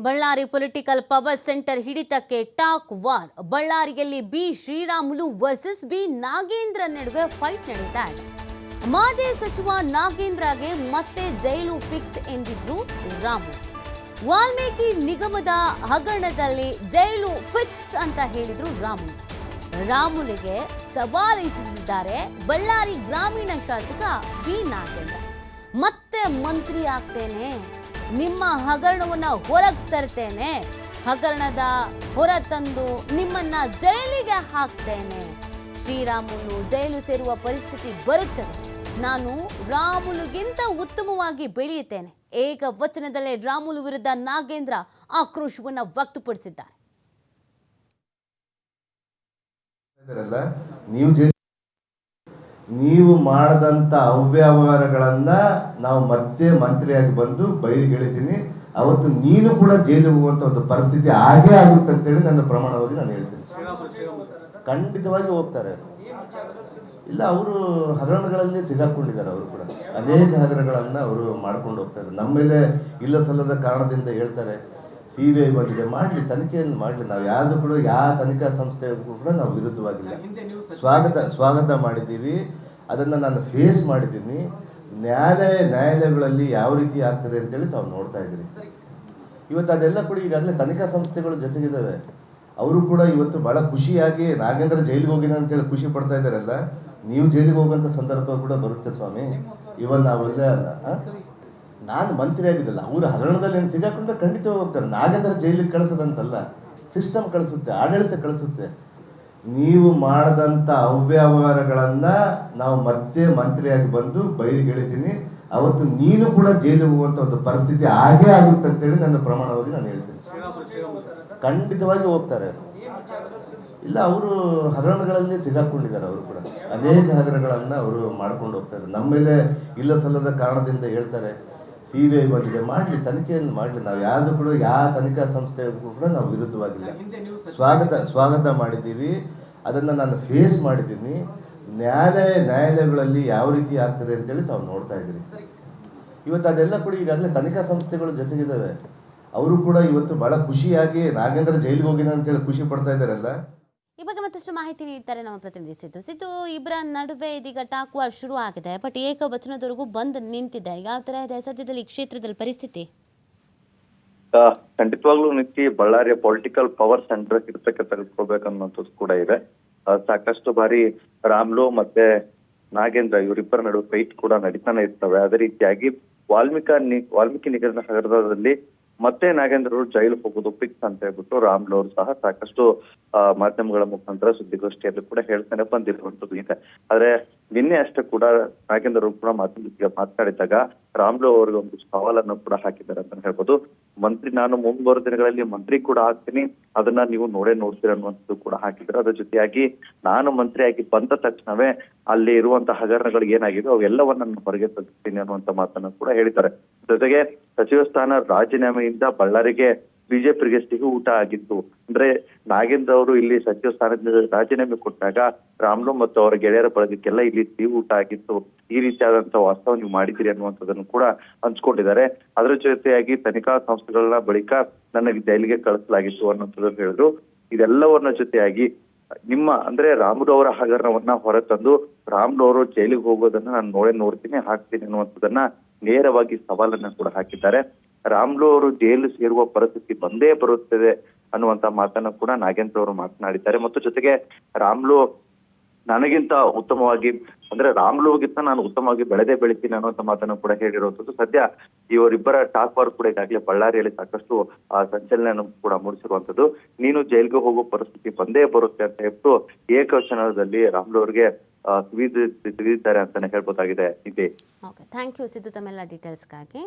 Ballari political power centre ಹಿಡಿತಕ್ಕೆ talk war. ಬಳ್ಳಾರಿಯಲ್ಲಿ B. Sriramulu versus B. Nagendra ನಡುವೆ fight ನಡೀತಾ ಇದೆ. ಮಾಜಿ ಸಚಿವ ನಾಗೇಂದ್ರಗೆ ಮತ್ತೆ ಜೈಲು ಫಿಕ್ಸ್ ಎಂದಿದ್ರು ರಾಮು. ವಾಲ್ಮೀಕಿ ನಿಗಮದ ಹಗರಣದಲ್ಲಿ ಜೈಲು ಫಿಕ್ಸ್ ಅಂತ ಹೇಳಿದ್ರು ರಾಮು. ರಾಮುಲಿಗೆ ಸವಾಲಿಸಿದ್ದಾರೆ ಬಳ್ಳಾರಿ ಗ್ರಾಮೀಣ ಶಾಸಕ ಬಿ. ನಾಗೇಂದ್ರ. ಮತ್ತೆ ಮಂತ್ರಿ ಆಗ್ತೇನೆ. ನಿಮ್ಮ ಹಗರಣವನ್ನು ಹೊರಗೆ ತರ್ತೇನೆ. ಹಗರಣದ ಹೊರ ತಂದು ನಿಮ್ಮನ್ನ ಜೈಲಿಗೆ ಹಾಕ್ತೇನೆ. ಶ್ರೀರಾಮುಲು ಜೈಲು ಸೇರುವ ಪರಿಸ್ಥಿತಿ ಬರುತ್ತದೆ. ನಾನು ರಾಮುಲುಗಿಂತ ಉತ್ತಮವಾಗಿ ಬೆಳೆಯುತ್ತೇನೆ. ಏಕ ವಚನದಲ್ಲೇ ರಾಮುಲು ವಿರುದ್ಧ ನಾಗೇಂದ್ರ ಆಕ್ರೋಶವನ್ನ ವ್ಯಕ್ತಪಡಿಸಿದ್ದಾರೆ. ನೀವು ಮಾಡಿದಂಥ ಅವ್ಯವಹಾರಗಳನ್ನು ನಾವು ಮತ್ತೆ ಮಂತ್ರಿಯಾಗಿ ಬಂದು ಬಯಲಿಗೆಳಿತೀನಿ ಅವತ್ತು ನೀನು ಕೂಡ ಜೈಲಿಗೆ ಹೋಗುವಂತ ಒಂದು ಪರಿಸ್ಥಿತಿ ಆಗೇ ಆಗುತ್ತೆ ಅಂತೇಳಿ ನನ್ನ ಪ್ರಮಾಣವಾಗಿ ನಾನು ಹೇಳ್ತೀನಿ. ಖಂಡಿತವಾಗಿ ಹೋಗ್ತಾರೆ. ಇಲ್ಲ, ಅವರು ಹಗರಣಗಳಲ್ಲಿ ಸಿಗಾಕೊಂಡಿದ್ದಾರೆ ಅವರು ಕೂಡ. ಅನೇಕ ಹಗರಣಗಳನ್ನ ಅವರು ಮಾಡ್ಕೊಂಡು ಹೋಗ್ತಾರೆ ನಮ್ಮ ಮೇಲೆ ಇಲ್ಲ ಸಲ್ಲದ ಕಾರಣದಿಂದ ಹೇಳ್ತಾರೆ. ಸಿ ಬಿ ಐ ಬಂದಿದೆ ಮಾಡಲಿ ತನಿಖೆಯನ್ನು ಮಾಡಲಿ. ನಾವು ಯಾವುದು ಕೂಡ ಯಾವ ತನಿಖಾ ಸಂಸ್ಥೆಗೂ ಕೂಡ ನಾವು ವಿರುದ್ಧವಾಗಿಲ್ಲ. ಸ್ವಾಗತ ಸ್ವಾಗತ ಮಾಡಿದ್ದೀವಿ. ಅದನ್ನು ನಾನು ಫೇಸ್ ಮಾಡಿದ್ದೀನಿ. ನ್ಯಾಯಾಲಯ ನ್ಯಾಯಾಲಯಗಳಲ್ಲಿ ಯಾವ ರೀತಿ ಆಗ್ತದೆ ಅಂತೇಳಿ ತಾವು ನೋಡ್ತಾ ಇದ್ದೀರಿ. ಇವತ್ತು ಅದೆಲ್ಲ ಕೂಡ ಈಗಾಗಲೇ ತನಿಖಾ ಸಂಸ್ಥೆಗಳು ಜೊತೆಗಿದ್ದಾವೆ. ಅವರು ಕೂಡ ಇವತ್ತು ಭಾಳ ಖುಷಿಯಾಗಿ ನಾಗೇಂದ್ರ ಜೈಲಿಗೆ ಹೋಗಿನ ಅಂತೇಳಿ ಖುಷಿ ಪಡ್ತಾ ಇದ್ದಾರಲ್ಲ. ನೀವು ಜೈಲಿಗೆ ಹೋಗುವಂಥ ಸಂದರ್ಭ ಕೂಡ ಬರುತ್ತೆ ಸ್ವಾಮಿ. ಇವನ್ ನಾವೆಲ್ಲ? ನಾನು ಮಂತ್ರಿ ಆಗಿದ್ದಲ್ಲ, ಅವರು ಹಗರಣದಲ್ಲಿ ಏನು ಸಿಗಾಕೊಂಡ್ರೆ ಖಂಡಿತ ಹೋಗ್ತಾರೆ. ನಾಗೇಂದ್ರ ಜೈಲಿಗೆ ಕಳಿಸೋದಂತಲ್ಲ ಸಿಸ್ಟಮ್ ಕಳಿಸುತ್ತೆ, ಆಡಳಿತ ಕಳಿಸುತ್ತೆ. ನೀವು ಮಾಡಿದಂಥ ಅವ್ಯವಹಾರಗಳನ್ನ ನಾವು ಮತ್ತೆ ಮಂತ್ರಿಯಾಗಿ ಬಂದು ಬಯಲಿಗೆಳಿತೀನಿ ಅವತ್ತು ನೀನು ಕೂಡ ಜೈಲಿಗೆ ಹೋಗುವಂತ ಒಂದು ಪರಿಸ್ಥಿತಿ ಆಗೇ ಆಗುತ್ತೆ ಅಂತೇಳಿ ನನ್ನ ಪ್ರಮಾಣವಾಗಿ ನಾನು ಹೇಳ್ತೀನಿ. ಖಂಡಿತವಾಗಿ ಹೋಗ್ತಾರೆ. ಇಲ್ಲ, ಅವರು ಹಗರಣಗಳಲ್ಲಿ ಸಿಗಾಕೊಂಡಿದ್ದಾರೆ ಅವರು ಕೂಡ. ಅನೇಕ ಹಗರಣಗಳನ್ನ ಅವರು ಮಾಡ್ಕೊಂಡು ಹೋಗ್ತಾರೆ ನಮ್ಮ ಮೇಲೆ ಇಲ್ಲ ಸಲ್ಲದ ಕಾರಣದಿಂದ ಹೇಳ್ತಾರೆ. ಸಿ ಬಿ ಐ ಬಂದಿದೆ ಮಾಡಲಿ ತನಿಖೆಯನ್ನು ಮಾಡಲಿ. ನಾವು ಯಾವುದು ಕೂಡ ಯಾವ ತನಿಖಾ ಸಂಸ್ಥೆಗೂ ಕೂಡ ನಾವು ವಿರುದ್ಧವಾಗಿಲ್ಲ. ಸ್ವಾಗತ ಸ್ವಾಗತ ಮಾಡಿದ್ದೀವಿ. ಅದನ್ನು ನಾನು ಫೇಸ್ ಮಾಡಿದ್ದೀನಿ. ನ್ಯಾಯಾಲಯ ನ್ಯಾಯಾಲಯಗಳಲ್ಲಿ ಯಾವ ರೀತಿ ಆಗ್ತದೆ ಅಂತೇಳಿ ನಾವು ನೋಡ್ತಾ ಇದ್ದೀವಿ ಇವತ್ತು ಅದೆಲ್ಲ ಕೂಡ ಈಗಾಗಲೇ ತನಿಖಾ ಸಂಸ್ಥೆಗಳು ಜೊತೆಗಿದ್ದಾವೆ. ಅವರು ಕೂಡ ಇವತ್ತು ಭಾಳ ಖುಷಿಯಾಗಿ ನಾಗೇಂದ್ರ ಜೈಲಿಗೆ ಹೋಗಿದ್ದಾನೆ ಅಂತೇಳಿ ಖುಷಿ ಪಡ್ತಾ ಇದ್ದಾರಲ್ಲ. ಈ ಬಗ್ಗೆ ಮತ್ತಷ್ಟು ಮಾಹಿತಿ ನೀಡ್ತಾರೆ ನಮ್ಮ ಪ್ರತಿನಿಧಿ ಸಿದ್ದು. ಸಿದ್ದು ಇಬ್ಬರ ನಡುವೆ ಇದೀಗ ಟಾಕ್ ಶುರು ಆಗಿದೆ, ಬಟ್ ಏಕವಚನದವರೆಗೂ ಬಂದ್ ನಿಂತಿದೆ. ಯಾವ ತರ ಇದೆ ಸದ್ಯದಲ್ಲಿ ಈ ಕ್ಷೇತ್ರದಲ್ಲಿ ಪರಿಸ್ಥಿತಿ? ಖಂಡಿತವಾಗ್ಲೂ ನಿತ್ಯ ಬಳ್ಳಾರಿಯ ಪೊಲಿಟಿಕಲ್ ಪವರ್ ಸೆಂಟರ್ ಕಿರ್ತಕ್ಕೆ ತೆಗೆದುಕೊಳ್ಬೇಕನ್ನೋಂಥದ್ದು ಕೂಡ ಇದೆ. ಸಾಕಷ್ಟು ಬಾರಿ ರಾಮ್ಲು ಮತ್ತೆ ನಾಗೇಂದ್ರ ಇವರಿಬ್ಬರ ನಡುವೆ ಫೈಟ್ ಕೂಡ ನಡೀತಾನೆ ಇರ್ತವೆ. ಅದೇ ರೀತಿಯಾಗಿ ವಾಲ್ಮೀಕಿ ವಾಲ್ಮೀಕಿ ನಿಗಮ ಹಗರಣದಲ್ಲಿ ಮತ್ತೆ ನಾಗೇಂದ್ರ ಅವರು ಜೈಲು ಹೋಗೋದು ಫಿಕ್ಸ್ ಅಂತ ಹೇಳ್ಬಿಟ್ಟು ರಾಮ್ ಅವರು ಸಹ ಸಾಕಷ್ಟು ಮಾಧ್ಯಮಗಳ ಮುಖಾಂತರ ಸುದ್ದಿಗೋಷ್ಠಿಯಲ್ಲಿ ಕೂಡ ಹೇಳ್ತಾನೆ ಬಂದಿರುವಂತದ್ದು ಇದೆ ಆದ್ರೆ ನಿನ್ನೆ ಅಷ್ಟೇ ಕೂಡ ನಾಗೇಂದ್ರ ಕೂಡ ಮಾಧ್ಯಮಕ್ಕೆ ಮಾತನಾಡಿದಾಗ ರಾಮ್ಲೋ ಅವರಿಗೆ ಒಂದು ಸವಾಲನ್ನು ಕೂಡ ಹಾಕಿದ್ದಾರೆ ಅಂತ ಹೇಳ್ಬೋದು. ಮಂತ್ರಿ, ನಾನು ಮುಂಬರುವ ದಿನಗಳಲ್ಲಿ ಮಂತ್ರಿ ಕೂಡ ಆಗ್ತೀನಿ. ಅದನ್ನ ನೀವು ನೋಡೇ ನೋಡ್ತೀರ ಅನ್ನುವಂಥದ್ದು ಕೂಡ ಹಾಕಿದ್ರು ಅದ್ರ ಜೊತೆಯಾಗಿ ನಾನು ಮಂತ್ರಿಯಾಗಿ ಬಂದ ತಕ್ಷಣವೇ ಅಲ್ಲಿ ಇರುವಂತಹ ಹಗರಣಗಳು ಏನಾಗಿದೆ ಅವೆಲ್ಲವನ್ನ ನಾನು ಹೊರಗೆ ತಗ್ತೀನಿ ಅನ್ನುವಂತ ಮಾತನ್ನ ಕೂಡ ಹೇಳಿದ್ದಾರೆ. ಜೊತೆಗೆ ಸಚಿವ ಸ್ಥಾನ ರಾಜೀನಾಮೆಯಿಂದ ಬಳ್ಳಾರಿಗೆ ಬಿಜೆಪಿಗೆ ಸಿಹಿ ಊಟ ಆಗಿತ್ತು. ಅಂದ್ರೆ ನಾಗೇಂದ್ರ ಅವರು ಇಲ್ಲಿ ಸಚಿವ ಸ್ಥಾನದಿಂದ ರಾಜೀನಾಮೆ ಕೊಟ್ಟಾಗ ರಾಮ್ಲು ಮತ್ತು ಅವರ ಗೆಳೆಯರ ಬಳಗಕ್ಕೆಲ್ಲ ಇಲ್ಲಿ ಸಿಹಿ ಊಟ ಆಗಿತ್ತು. ಈ ರೀತಿಯಾದಂತಹ ವಾಸ್ತವ ನೀವು ಮಾಡಿದಿರಿ ಅನ್ನುವಂಥದ್ದನ್ನು ಕೂಡ ಹಂಚ್ಕೊಂಡಿದ್ದಾರೆ. ಅದರ ಜೊತೆಯಾಗಿ ತನಿಖಾ ಸಂಸ್ಥೆಗಳನ್ನ ಬಳಿಕ ನನಗೆ ಜೈಲಿಗೆ ಕಳಿಸಲಾಗಿತ್ತು ಅನ್ನುವಂಥದ್ದನ್ನು ಹೇಳಿದ್ರು. ಇದೆಲ್ಲವನ್ನ ಜೊತೆಯಾಗಿ ನಿಮ್ಮ, ಅಂದ್ರೆ ರಾಮುಲು ಅವರ ಹಗರಣವನ್ನ ಹೊರತಂದು ರಾಮುಲು ಅವರು ಜೈಲಿಗೆ ಹೋಗೋದನ್ನ ನಾನು ನೋಡೇ ನೋಡ್ತೀನಿ, ಹಾಕ್ತೀನಿ ಅನ್ನುವಂಥದ್ದನ್ನ ನೇರವಾಗಿ ಸವಾಲನ್ನ ಕೂಡ ಹಾಕಿದ್ದಾರೆ. ರಾಮ್ಲು ಅವರು ಜೈಲು ಸೇರುವ ಪರಿಸ್ಥಿತಿ ಬಂದೇ ಬರುತ್ತದೆ ಅನ್ನುವಂತ ಮಾತನ್ನ ಕೂಡ ನಾಗೇಂದ್ರ ಅವರು ಮಾತನಾಡಿದ್ದಾರೆ. ಮತ್ತು ಜೊತೆಗೆ ರಾಮ್ಲು ನನಗಿಂತ ಉತ್ತಮವಾಗಿ ಅಂದ್ರೆ ರಾಮ್ಲುಗಿಂತ ನಾನು ಉತ್ತಮವಾಗಿ ಬೆಳೆದೇ ಬೆಳಿತೀನಿ ಅನ್ನುವಂತ ಮಾತನ್ನು ಕೂಡ ಹೇಳಿರುವಂತದ್ದು. ಸದ್ಯ ಇವರಿಬ್ಬರ ಟಾಕ್ ವಾರ್ ಕೂಡ ಈಗಾಗಲೇ ಬಳ್ಳಾರಿಯಲ್ಲಿ ಸಾಕಷ್ಟು ಸಂಚಲನ ಕೂಡ ಮೂಡಿಸಿರುವಂತದ್ದು. ನೀನು ಜೈಲ್ಗೆ ಹೋಗೋ ಪರಿಸ್ಥಿತಿ ಬಂದೇ ಬರುತ್ತೆ ಅಂತ ಹೇಳ್ಬಿಟ್ಟು ಏಕವಚನದಲ್ಲಿ ರಾಮ್ಲು ಅವರಿಗೆ ತಿಳಿದ ತಿಳಿದಿದ್ದಾರೆ ಅಂತಾನೆ ಹೇಳ್ಬೋದಾಗಿದೆ. ಇದೆ ಥ್ಯಾಂಕ್ ಯು ಸಿದ್ದು ತಮ್ಮೆಲ್ಲ ಡೀಟೇಲ್ಸ್ಗಾಗಿ